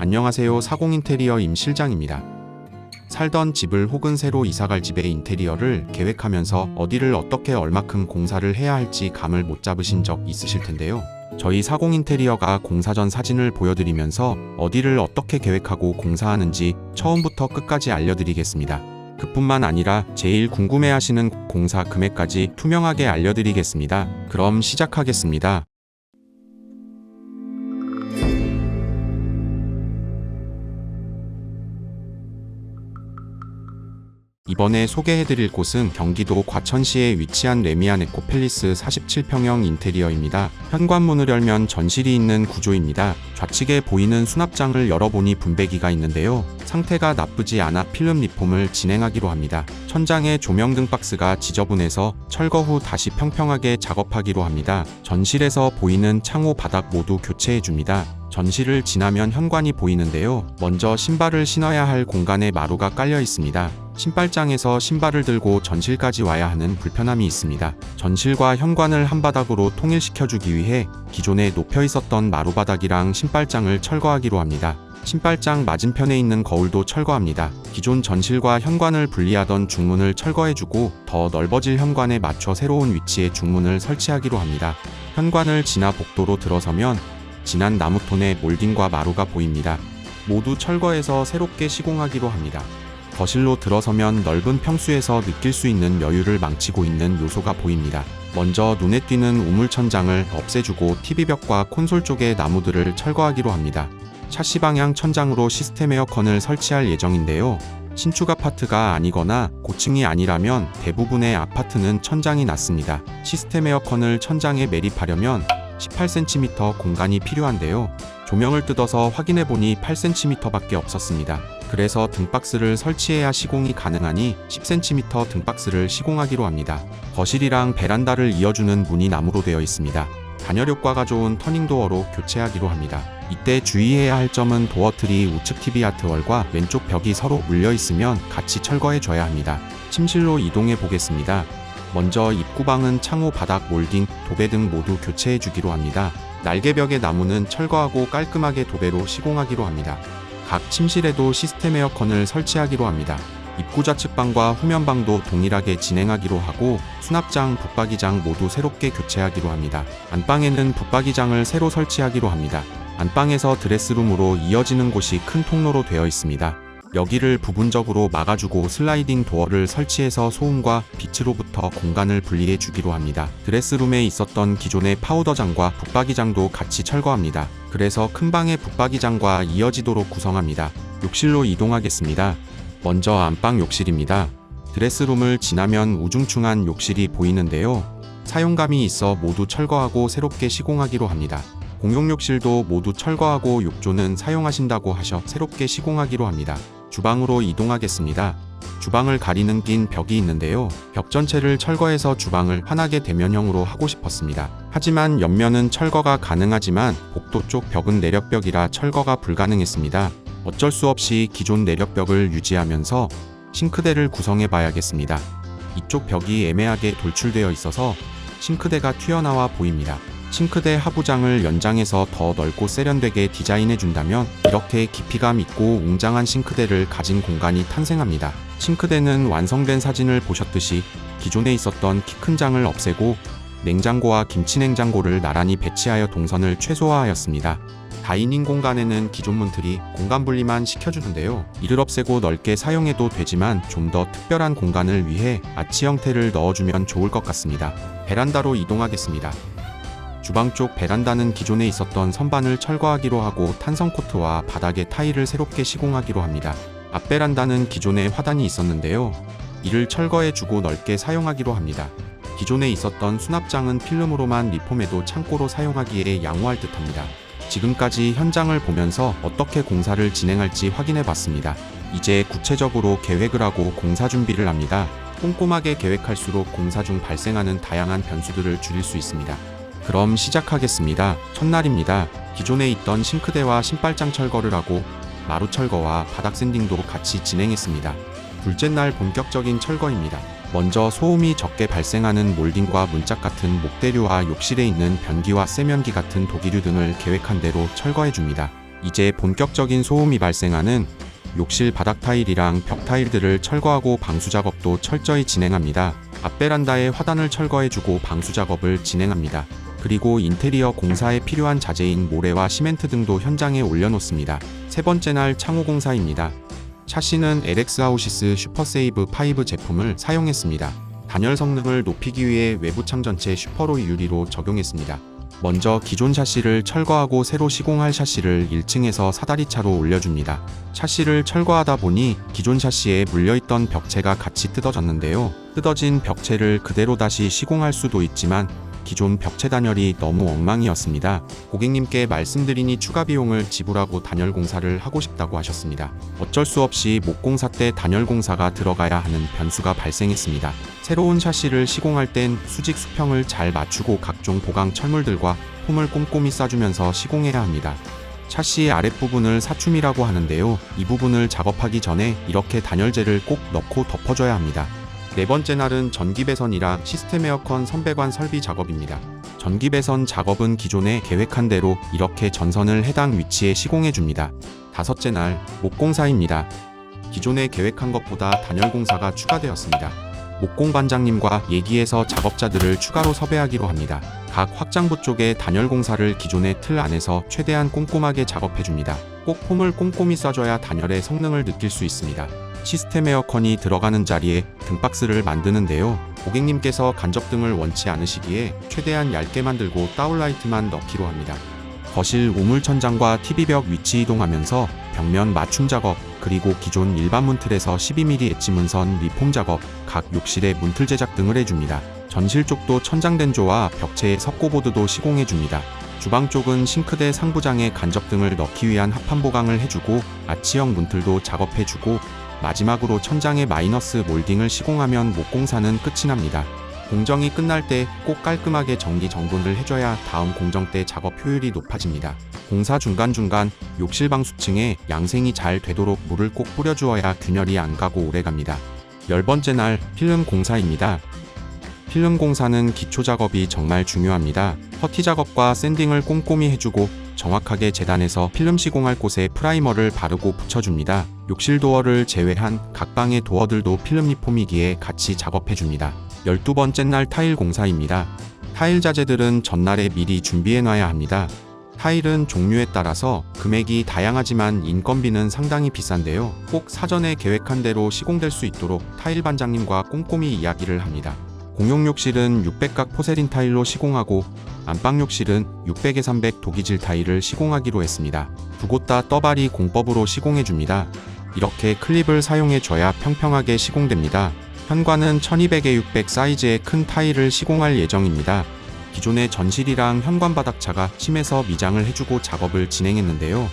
안녕하세요. 사공 인테리어 임 실장입니다. 살던 집을 혹은 새로 이사갈 집의 인테리어를 계획하면서 어디를 어떻게 얼마큼 공사를 해야 할지 감을 못 잡으신 적 있으실 텐데요. 저희 사공 인테리어가 공사 전 사진을 보여드리면서 어디를 어떻게 계획하고 공사하는지 처음부터 끝까지 알려드리겠습니다. 그뿐만 아니라 제일 궁금해하시는 공사 금액까지 투명하게 알려드리겠습니다. 그럼 시작하겠습니다. 이번에 소개해드릴 곳은 경기도 과천시에 위치한 레미안 에코 팰리스 47평형 인테리어입니다. 현관문을 열면 전실이 있는 구조입니다. 좌측에 보이는 수납장을 열어보니 분배기가 있는데요. 상태가 나쁘지 않아 필름 리폼을 진행하기로 합니다. 천장에 조명등 박스가 지저분해서 철거 후 다시 평평하게 작업하기로 합니다. 전실에서 보이는 창호 바닥 모두 교체해줍니다. 전실을 지나면 현관이 보이는데요. 먼저 신발을 신어야 할 공간에 마루가 깔려 있습니다. 신발장에서 신발을 들고 전실까지 와야 하는 불편함이 있습니다. 전실과 현관을 한 바닥으로 통일시켜주기 위해 기존에 높여 있었던 마루바닥이랑 신발장을 철거하기로 합니다. 신발장 맞은편에 있는 거울도 철거합니다. 기존 전실과 현관을 분리하던 중문을 철거해주고 더 넓어질 현관에 맞춰 새로운 위치에 중문을 설치하기로 합니다. 현관을 지나 복도로 들어서면 진한 나무톤의 몰딩과 마루가 보입니다. 모두 철거해서 새롭게 시공하기로 합니다. 거실로 들어서면 넓은 평수에서 느낄 수 있는 여유를 망치고 있는 요소가 보입니다. 먼저 눈에 띄는 우물천장을 없애주고 TV벽과 콘솔 쪽의 나무들을 철거하기로 합니다. 샤시 방향 천장으로 시스템 에어컨을 설치할 예정인데요. 신축 아파트가 아니거나 고층이 아니라면 대부분의 아파트는 천장이 낮습니다. 시스템 에어컨을 천장에 매립하려면 18cm 공간이 필요한데요. 조명을 뜯어서 확인해 보니 8cm밖에 없었습니다. 그래서 등박스를 설치해야 시공이 가능하니 10cm 등박스를 시공하기로 합니다. 거실이랑 베란다를 이어주는 문이 나무로 되어 있습니다. 단열 효과가 좋은 터닝도어로 교체하기로 합니다. 이때 주의해야 할 점은 도어트리 우측 TV 아트월과 왼쪽 벽이 서로 물려 있으면 같이 철거해 줘야 합니다. 침실로 이동해 보겠습니다. 먼저 입구방은 창호 바닥 몰딩, 도배 등 모두 교체해 주기로 합니다. 날개벽의 나무는 철거하고 깔끔하게 도배로 시공하기로 합니다. 각 침실에도 시스템 에어컨을 설치하기로 합니다. 입구 좌측 방과 후면 방도 동일하게 진행하기로 하고 수납장, 붙박이장 모두 새롭게 교체하기로 합니다. 안방에는 붙박이장을 새로 설치하기로 합니다. 안방에서 드레스룸으로 이어지는 곳이 큰 통로로 되어 있습니다. 여기를 부분적으로 막아주고 슬라이딩 도어를 설치해서 소음과 빛으로부터 공간을 분리해 주기로 합니다. 드레스룸에 있었던 기존의 파우더장과 붙박이장도 같이 철거합니다. 그래서 큰 방의 붙박이장과 이어지도록 구성합니다. 욕실로 이동하겠습니다. 먼저 안방 욕실입니다. 드레스룸을 지나면 우중충한 욕실이 보이는데요. 사용감이 있어 모두 철거하고 새롭게 시공하기로 합니다. 공용 욕실도 모두 철거하고 욕조는 사용하신다고 하셔 새롭게 시공하기로 합니다. 주방으로 이동하겠습니다. 주방을 가리는 긴 벽이 있는데요. 벽 전체를 철거해서 주방을 환하게 대면형으로 하고 싶었습니다. 하지만 옆면은 철거가 가능하지만 복도 쪽 벽은 내력벽이라 철거가 불가능했습니다. 어쩔 수 없이 기존 내력벽을 유지하면서 싱크대를 구성해 봐야겠습니다. 이쪽 벽이 애매하게 돌출되어 있어서 싱크대가 튀어나와 보입니다. 싱크대 하부장을 연장해서 더 넓고 세련되게 디자인해 준다면 이렇게 깊이감 있고 웅장한 싱크대를 가진 공간이 탄생합니다. 싱크대는 완성된 사진을 보셨듯이 기존에 있었던 키 큰 장을 없애고 냉장고와 김치냉장고를 나란히 배치하여 동선을 최소화하였습니다. 다이닝 공간에는 기존 문틀이 공간 분리만 시켜주는데요. 이를 없애고 넓게 사용해도 되지만 좀 더 특별한 공간을 위해 아치 형태를 넣어주면 좋을 것 같습니다. 베란다로 이동하겠습니다. 주방 쪽 베란다는 기존에 있었던 선반을 철거하기로 하고 탄성 코트와 바닥에 타일을 새롭게 시공하기로 합니다. 앞 베란다는 기존에 화단이 있었는데요. 이를 철거해주고 넓게 사용하기로 합니다. 기존에 있었던 수납장은 필름으로만 리폼해도 창고로 사용하기에 양호할 듯합니다. 지금까지 현장을 보면서 어떻게 공사를 진행할지 확인해 봤습니다. 이제 구체적으로 계획을 하고 공사 준비를 합니다. 꼼꼼하게 계획할수록 공사 중 발생하는 다양한 변수들을 줄일 수 있습니다. 그럼 시작하겠습니다. 첫날입니다. 기존에 있던 싱크대와 신발장 철거를 하고 마루 철거와 바닥 샌딩도 같이 진행했습니다. 둘째 날 본격적인 철거입니다. 먼저 소음이 적게 발생하는 몰딩과 문짝 같은 목대류와 욕실에 있는 변기와 세면기 같은 도기류 등을 계획한 대로 철거해 줍니다. 이제 본격적인 소음이 발생하는 욕실 바닥 타일이랑 벽 타일들을 철거하고 방수 작업도 철저히 진행합니다. 앞베란다에 화단을 철거해주고 방수 작업을 진행합니다. 그리고 인테리어 공사에 필요한 자재인 모래와 시멘트 등도 현장에 올려놓습니다. 세 번째 날 창호 공사입니다. 샤시는 LX 하우시스 슈퍼세이브 5 제품을 사용했습니다. 단열 성능을 높이기 위해 외부 창 전체 슈퍼로이 유리로 적용했습니다. 먼저 기존 샤시를 철거하고 새로 시공할 샤시를 1층에서 사다리차로 올려줍니다. 샤시를 철거하다 보니 기존 샤시에 물려있던 벽체가 같이 뜯어졌는데요. 뜯어진 벽체를 그대로 다시 시공할 수도 있지만 기존 벽체 단열이 너무 엉망이었습니다. 고객님께 말씀드리니 추가 비용을 지불하고 단열 공사를 하고 싶다고 하셨습니다. 어쩔 수 없이 목공사 때 단열 공사가 들어가야 하는 변수가 발생했습니다. 새로운 샤시를 시공할 땐 수직 수평을 잘 맞추고 각종 보강 철물들과 폼을 꼼꼼히 싸주면서 시공해야 합니다. 샤시 아랫부분을 사춤이라고 하는데요. 이 부분을 작업하기 전에 이렇게 단열재를 꼭 넣고 덮어줘야 합니다. 네 번째 날은 전기 배선이랑 시스템 에어컨 선배관 설비 작업입니다. 전기 배선 작업은 기존에 계획한 대로 이렇게 전선을 해당 위치에 시공해 줍니다. 다섯째 날 목공사입니다. 기존에 계획한 것보다 단열 공사가 추가되었습니다. 목공 반장님과 얘기해서 작업자들을 추가로 섭외하기로 합니다. 각 확장부 쪽에 단열 공사를 기존의 틀 안에서 최대한 꼼꼼하게 작업해 줍니다. 꼭 폼을 꼼꼼히 쏴줘야 단열의 성능을 느낄 수 있습니다. 시스템 에어컨이 들어가는 자리에 등박스를 만드는데요. 고객님께서 간접 등을 원치 않으시기에 최대한 얇게 만들고 다운라이트만 넣기로 합니다. 거실 우물 천장과 TV벽 위치 이동하면서 벽면 맞춤 작업, 그리고 기존 일반 문틀에서 12mm 엣지 문선 리폼 작업, 각 욕실의 문틀 제작 등을 해줍니다. 전실 쪽도 천장덴조와 벽체에 석고보드도 시공해줍니다. 주방 쪽은 싱크대 상부장에 간접 등을 넣기 위한 합판 보강을 해주고 아치형 문틀도 작업해주고 마지막으로 천장에 마이너스 몰딩을 시공하면 목공사는 끝이 납니다. 공정이 끝날 때 꼭 깔끔하게 정리 정돈을 해줘야 다음 공정 때 작업 효율이 높아집니다. 공사 중간중간 욕실 방수층에 양생이 잘 되도록 물을 꼭 뿌려주어야 균열이 안 가고 오래 갑니다. 열 번째 날 필름 공사입니다. 필름 공사는 기초 작업이 정말 중요합니다. 퍼티 작업과 샌딩을 꼼꼼히 해주고 정확하게 재단해서 필름 시공할 곳에 프라이머를 바르고 붙여줍니다. 욕실 도어를 제외한 각 방의 도어들도 필름 리폼이기에 같이 작업해줍니다. 12번째 날 타일 공사입니다. 타일 자재들은 전날에 미리 준비해놔야 합니다. 타일은 종류에 따라서 금액이 다양하지만 인건비는 상당히 비싼데요. 꼭 사전에 계획한 대로 시공될 수 있도록 타일 반장님과 꼼꼼히 이야기를 합니다. 공용 욕실은 600각 포세린 타일로 시공하고 안방 욕실은 600에 300 독이질 타일을 시공하기로 했습니다. 두 곳 다 떠발이 공법으로 시공해 줍니다. 이렇게 클립을 사용해 줘야 평평하게 시공됩니다. 현관은 1200에 600 사이즈의 큰 타일을 시공할 예정입니다. 기존의 전실이랑 현관 바닥차가 심해서 미장을 해주고 작업을 진행했는데요.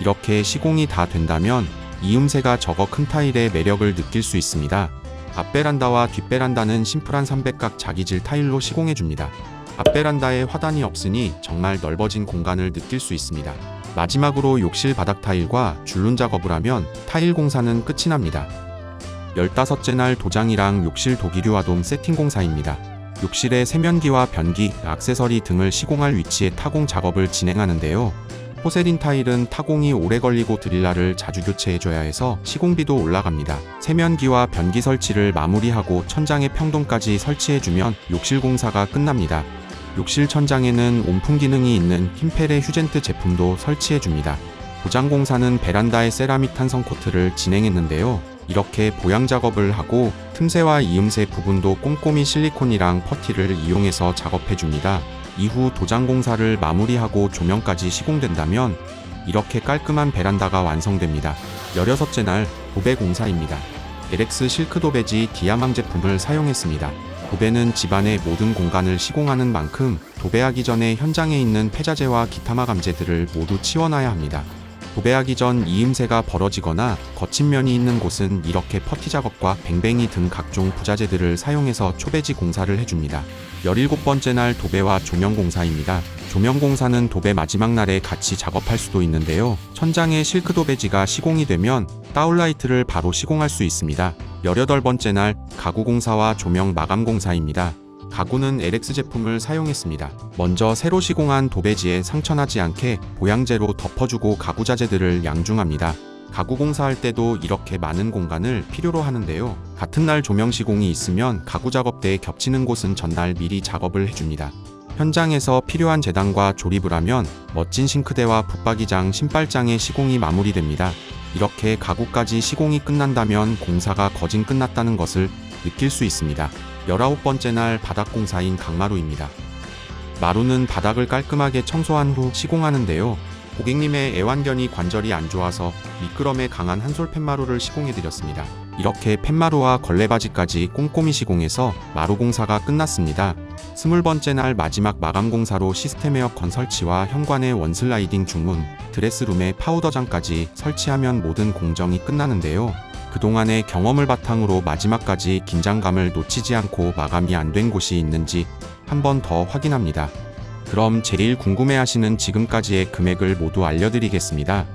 이렇게 시공이 다 된다면 이음새가 적어 큰 타일의 매력을 느낄 수 있습니다. 앞베란다와 뒷베란다는 심플한 300각 자기질 타일로 시공해줍니다. 앞베란다에 화단이 없으니 정말 넓어진 공간을 느낄 수 있습니다. 마지막으로 욕실 바닥 타일과 줄눈 작업을 하면 타일 공사는 끝이 납니다. 15째 날 도장이랑 욕실 도기류 아동 세팅 공사입니다. 욕실의 세면기와 변기, 액세서리 등을 시공할 위치에 타공 작업을 진행하는데요. 포세린 타일은 타공이 오래 걸리고 드릴라를 자주 교체해줘야 해서 시공비도 올라갑니다. 세면기와 변기 설치를 마무리하고 천장의 평동까지 설치해주면 욕실 공사가 끝납니다. 욕실 천장에는 온풍 기능이 있는 킴펠의 휴젠트 제품도 설치해줍니다. 도장 공사는 베란다의 세라믹 탄성 코트를 진행했는데요. 이렇게 보양 작업을 하고 틈새와 이음새 부분도 꼼꼼히 실리콘이랑 퍼티를 이용해서 작업해줍니다. 이후 도장 공사를 마무리하고 조명까지 시공된다면 이렇게 깔끔한 베란다가 완성됩니다. 16째 날 도배 공사입니다. LX 실크 도배지 디아망 제품을 사용했습니다. 도배는 집안의 모든 공간을 시공하는 만큼 도배하기 전에 현장에 있는 폐자재와 기타 마 감재들을 모두 치워놔야 합니다. 도배하기 전 이음새가 벌어지거나 거친 면이 있는 곳은 이렇게 퍼티 작업과 뱅뱅이 등 각종 부자재들을 사용해서 초배지 공사를 해줍니다. 17번째 날 도배와 조명 공사입니다. 조명 공사는 도배 마지막 날에 같이 작업할 수도 있는데요. 천장에 실크 도배지가 시공이 되면 다운라이트를 바로 시공할 수 있습니다. 18번째 날 가구 공사와 조명 마감 공사입니다. 가구는 LX 제품을 사용했습니다. 먼저 새로 시공한 도배지에 상처나지 않게 보양제로 덮어주고 가구 자재들을 양중합니다. 가구 공사할 때도 이렇게 많은 공간을 필요로 하는데요. 같은 날 조명 시공이 있으면 가구 작업대에 겹치는 곳은 전날 미리 작업을 해줍니다. 현장에서 필요한 재단과 조립을 하면 멋진 싱크대와 붙박이장, 신발장의 시공이 마무리됩니다. 이렇게 가구까지 시공이 끝난다면 공사가 거진 끝났다는 것을 느낄 수 있습니다. 19번째 날 바닥 공사인 강마루입니다. 마루는 바닥을 깔끔하게 청소한 후 시공하는데요. 고객님의 애완견이 관절이 안 좋아서 미끄럼에 강한 한솔 팻마루를 시공해드렸습니다. 이렇게 팻마루와 걸레바지까지 꼼꼼히 시공해서 마루 공사가 끝났습니다. 스물 번째 날 마지막 마감 공사로 시스템 에어컨 설치와 현관의 원슬라이딩 중문, 드레스룸의 파우더장까지 설치하면 모든 공정이 끝나는데요. 그동안의 경험을 바탕으로 마지막까지 긴장감을 놓치지 않고 마감이 안 된 곳이 있는지 한 번 더 확인합니다. 그럼 제일 궁금해하시는 지금까지의 금액을 모두 알려드리겠습니다.